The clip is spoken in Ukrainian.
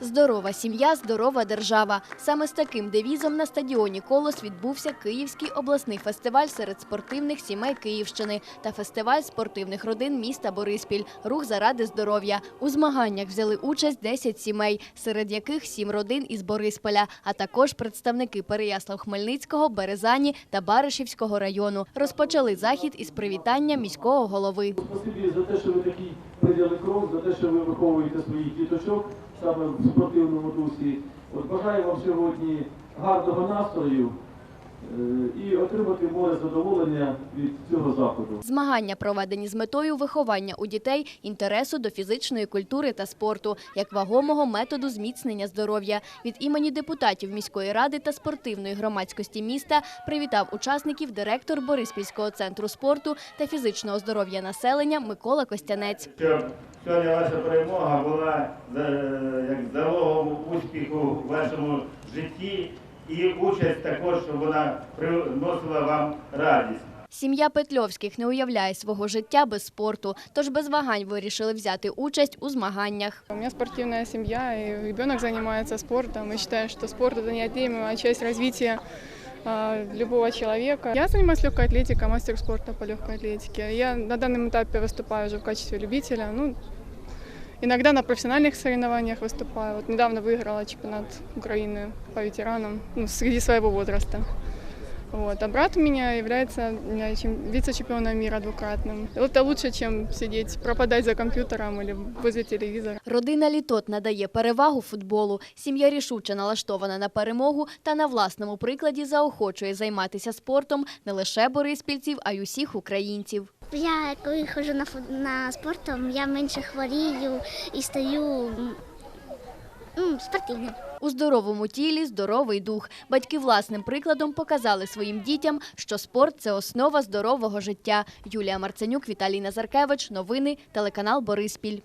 Здорова сім'я, здорова держава. Саме з таким девізом на стадіоні Колос відбувся Київський обласний фестиваль серед спортивних сімей Київщини та фестиваль спортивних родин міста Бориспіль. Рух заради здоров'я. У змаганнях взяли участь 10 сімей, серед яких 7 родин із Борисполя, а також представники Переяслав-Хмельницького, Березані та Баришівського району. Розпочали захід із привітання міського голови. За те, що ви такий прийняли крок, за те, що ви виховуєте своїх діточок саме в спортивному дусі. От бажаю вам сьогодні гарного настрою і отримати море задоволення від цього заходу. Змагання проведені з метою виховання у дітей інтересу до фізичної культури та спорту як вагомого методу зміцнення здоров'я. Від імені депутатів міської ради та спортивної громадськості міста привітав учасників директор Бориспільського центру спорту та фізичного здоров'я населення Микола Костянець. сьогодні ваша перемога була е, як здорового успіху в вашому житті і участь також, щоб вона приносила вам радість. Сім'я Петльовських не уявляє свого життя без спорту, тож без вагань вирішили взяти участь у змаганнях. У меня спортивная семья, и ребенок занимается спортом. Мы считаем, что спорт это неотъемлемая часть развития а, любого человека. Я занимаюсь легкой атлетикой, мастер спорта по легкой атлетике. Я на данном этапе выступаю уже в качестве любителя. Ну, иногда на профессиональных соревнованиях выступаю. Вот недавно выиграла чемпионат Украины по ветеранам ну, среди своего возраста. Вот. А брат у меня является э, чем- вице-чемпионом мира двукратным. Это лучше, чем сидеть, пропадать за компьютером или возле телевизора. Родина Літот надає перевагу футболу. Сім'я рішуче налаштована на перемогу та на власному прикладі заохочує займатися спортом не лише бориспільців, а й усіх українців. Я коли ходжу на на спортом, я менше хворію і стаю м, спортивним. У здоровому тілі здоровий дух. Батьки власним прикладом показали своїм дітям, що спорт це основа здорового життя. Юлія Марценюк, Віталій Назаркевич. Новини телеканал Бориспіль.